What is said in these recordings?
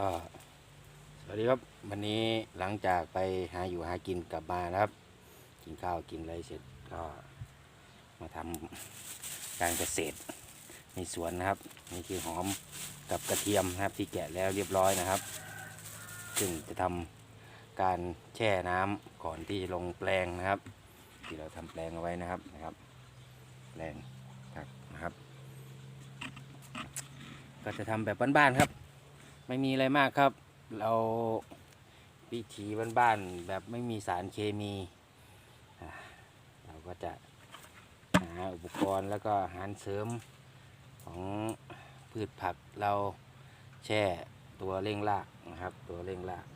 ก็สวัสดีครับ วันนี้หลังจากไปหาอยู่หากินกลับมานะครับ กินข้าวกินอะไรเสร็จก็มาทำการเกษตรในสวนนะครับนี่คือหอมกับกระเทียมนะครับที่แกะแล้วเรียบร้อยนะครับ ซึ่งจะทำการแช่น้ำก่อนที่จะลงแปลงนะครับ ที่เราทำแปลงเอาไว้นะครับนะครับ แปลงครับนะครับ ก็จะทำแบบบ้านๆครับ ไม่มีอะไรมากครับ เราวิถีบ้านๆแบบไม่มีสารเคมี เราก็จะหาอุปกรณ์แล้วก็อาหารเสริมของพืชผักเราแช่ตัวเร่งรากนะครับ ตัวเร่งราก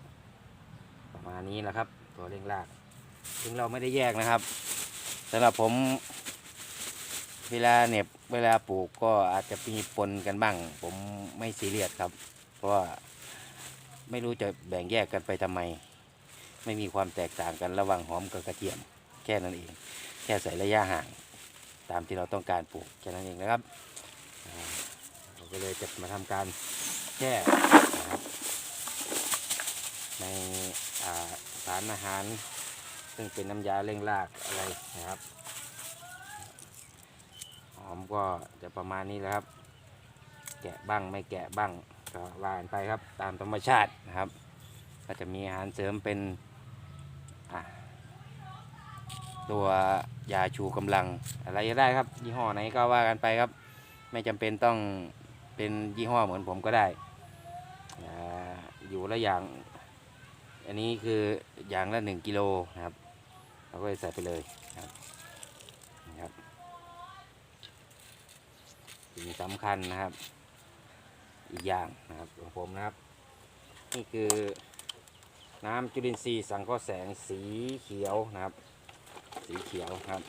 ประมาณนี้แหละครับ ตัวเร่งราก ซึ่งเราไม่ได้แยกนะครับสำหรับผมเวลาเน็บเวลาปลูกก็อาจจะมีปนกันบ้าง ผมไม่ซีเรียสครับ เพราะว่าไม่รู้จะแบ่งแยกกันไปทำไม ไม่มีความแตกต่างกันระหว่างหอมกับกระเทียม แค่นั้นเอง แค่ใส่ระยะห่าง ตามที่เราต้องการปลูกแค่นั้นเองนะครับเราก็เลยจะมาทำการแช่นะครับในาสารอาหาร ซึ่งเป็นน้ำยาเร่งรากอะไรนะครับหอมก็จะประมาณนี้แหละครับ แกะบ้างไม่แกะบ้าง ก็ว่านไปครับตามธรรมชาตินะครับ ก็จะมีอาหารเสริมเป็นตัวยาชูกำลังอะไรก็ได้ครับ ยี่ห้อไหนก็ว่ากันไปครับ ไม่จำเป็นต้องเป็นยี่ห้อเหมือนผมก็ได้ อยู่ละอย่าง อันนี้คืออย่างละหนึ่งกิโลนะครับเราก็ใส่ไปเลยครับนะครับสิ่งสำคัญนะครับ อีกอย่างนะครับของผมนะครับ นี่คือน้ำจุลินทรีย์สังเคราะห์แสงสีเขียวนะครับ สีเขียวครับ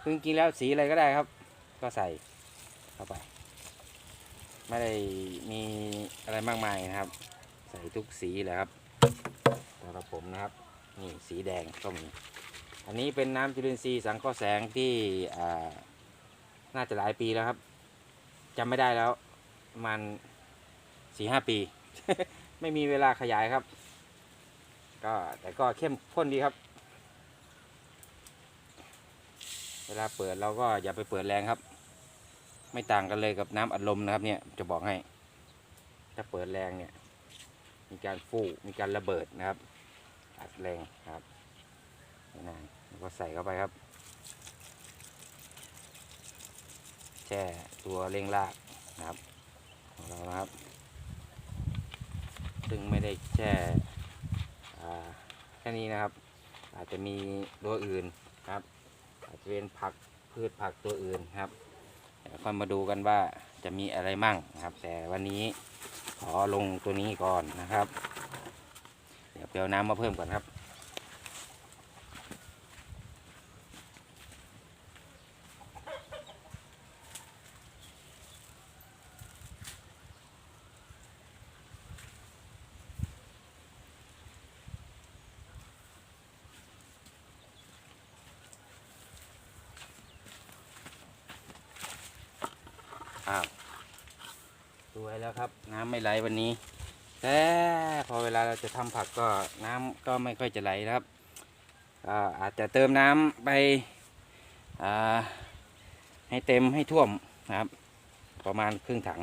คือจริงแล้วสีอะไรก็ได้ครับ ก็ใส่เข้าไป ไม่ได้มีอะไรมากมายนะครับ ใส่ทุกสีแหละครับสำหรับผมนะครับนี่สีแดงก็มีอันนี้เป็นน้ำจุลินทรีย์สังเคราะห์แสงที่น่าจะหลายปีแล้วครับจำไม่ได้แล้ว ประมันสี่ห้าปี ไม่มีเวลาขยายครับ ก็แต่ก็เข้มข้นดีครับ เวลาเปิดเราก็อย่าไปเปิดแรงครับ ไม่ต่างกันเลยกับน้ำอัดลมนะครับ เนี่ยจะบอกให้ถ้าเปิดแรงเนี่ย มีการฟูมีการระเบิดนะครับ อัดแรงครับไม่นานแล้วก็ใส่เข้าไปครับ แช่ตัวเร่งรากนะครับ ของเรานะครับ ซึ่งไม่ได้แช่อ่าแค่นี้นะครับ อาจจะมีตัวอื่นครับ อาจจะเป็นผักพืชผักตัวอื่นครับเดี๋ยวค่อยมาดูกันว่าจะมีอะไรมั่งนะครับ แต่วันนี้ขอลงตัวนี้ก่อนนะครับ เดี๋ยวเปลวน้ำมาเพิ่มก่อนครับ อ้าวสวยแล้วครับ น้ำไม่ไหลวันนี้ แต่พอเวลาเราจะทำผักก็น้ำก็ไม่ค่อยจะไหลครับก็อาจจะเติมน้ำไปให้เต็มให้ท่วมนะครับ ประมาณครึ่งถัง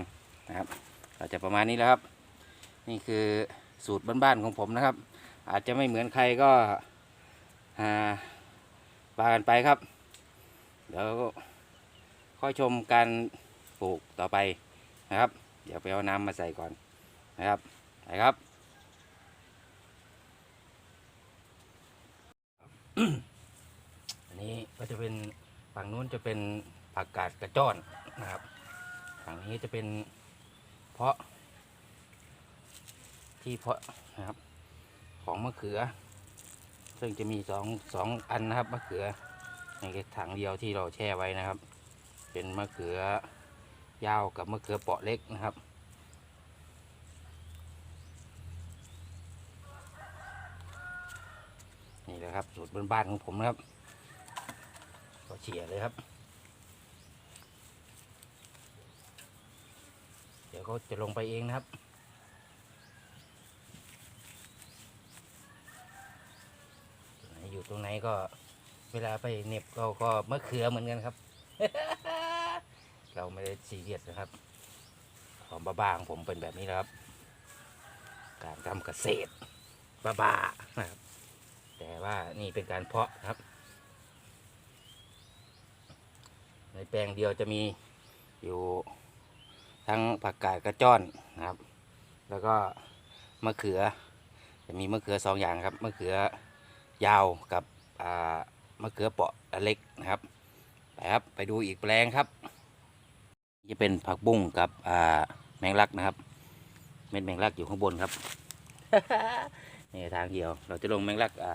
นะครับอาจจะประมาณนี้แล้วครับ นี่คือสูตรบ้านๆของผมนะครับ อาจจะไม่เหมือนใครก็อ่าว่ากันไปครับ เดี๋ยวค่อยชมการ ปลูกต่อไปนะครับ เดี๋ยวไปเอาน้ำมาใส่ก่อนนะครับไปครับ อันนี้ก็จะเป็นฝั่งนู้นจะเป็นผักกาดกระจ้อนนะครับ ฝั่งนี้จะเป็นเพาะ ที่เพาะนะครับ ของมะเขือ ซึ่งจะมีสองสองอันนะครับมะเขือในถังเดียวที่เราแช่ไว้นะครับ เป็นมะเขือ ยาวกับมะเขือเปาะเล็กนะครับ นี่แหละครับสูตรบ,บ้านของผมนะครับก็เฉียเลยครับ เดี๋ยวเขาจะลงไปเองนะครับอยู่ตรงไหนก็เวลาไปเน็บเราก็มะเขือเหมือนกันครับ ไม่ได้ซีเรียสนะครับ ความบ้าๆของผมเป็นแบบนี้แหล้วครับ การทำเกษตรบ้าๆนะครับ แต่ว่านี่เป็นการเพาะครับ ในแปลงเดียวจะมีอยู่ทั้งผักกาดกระจ้อนนะครับ แล้วก็มะเขือ จะมีมะเขือสองอย่างครับมะเขือยาวกับมะเขือเปาะอเล็กนะครับไปครับ ไปดูอีกแปลงครับ จะเป็นผักบุ้งกับอ่าแมงลักนะครับ เม็ดแมงลักอยู่ข้างบนครับ นี่ทางเดียว เราจะลงแมงลักอ่า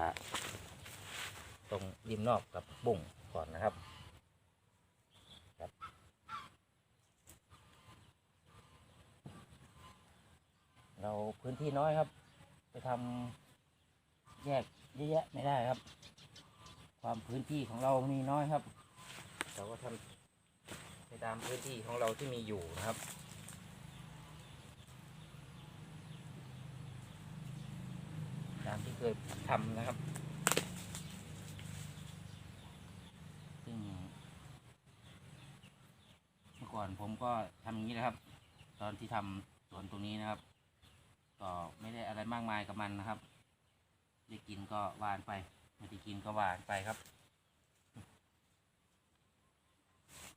ตรงริมนอกกับบุ้งก่อนนะครับครับ เราพื้นที่น้อยครับ ไปทำแยกเยอะแยะไม่ได้ครับ ความพื้นที่ของเรามีน้อยครับ เราก็ทำไป ตามพื้นที่ของเราที่มีอยู่นะครับ ตามที่เคยทำนะครับซึ่งเมื่อก่อนผมก็ทำอย่างนี้นะครับ ตอนที่ทำสวนตรงนี้นะครับ ก็ไม่ได้อะไรมากมายกับมันนะครับ ได้กินก็หวานไป ไม่ได้กินก็หวานไปครับ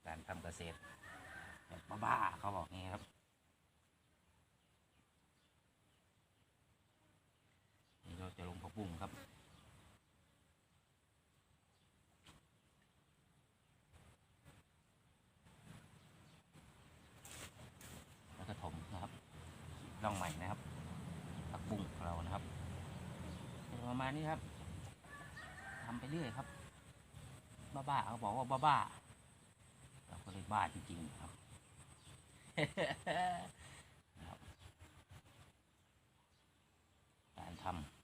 การทำเกษตรแบบบ้าๆเขาบอกงี้ครับ นี่เราจะลงผักบุ้งครับแล้วก็ถมนะครับร่องใหม่นะครับผักบุ้งของเรานะครับประมาณนี้ครับทำไปเรื่อยครับ บ้าๆเขาบอกว่าบ้าๆ เราก็เลยบ้าจริงๆครับนะครับการทำ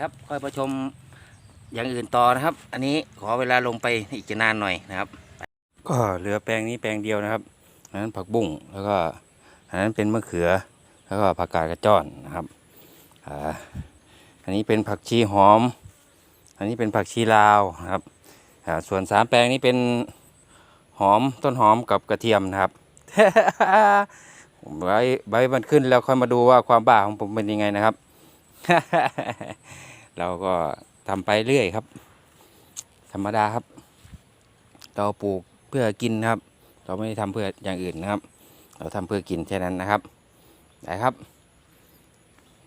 ครับค่อยประชมอย่างอื่นต่อนะครับ อันนี้ขอเวลาลงไปอีกจะนานหน่อยนะครับ ก็เหลือแปลงนี้แปลงเดียวนะครับอันนั้นผักบุ้งแล้วก็อันนั้นเป็นมะเขือแล้วก็ผักกาดกระจ้อนนะครับอ่าอันนี้เป็นผักชีหอม อันนี้เป็นผักชีลาวนะครับส่วนสามแปลงนี้เป็นหอมต้นหอมกับกระเทียมนะครับไว้ไว้มันขึ้นแล้วค่อยมาดูว่าความบ้าของผมเป็นยังไงนะครับ เราก็ทำไปเรื่อยครับ ธรรมดาครับ เราปลูกเพื่อกินครับ เราไม่ได้ทำเพื่ออย่างอื่นนะครับ เราทำเพื่อกินแค่นั้นนะครับได้ครับ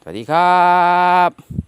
สวัสดีครับ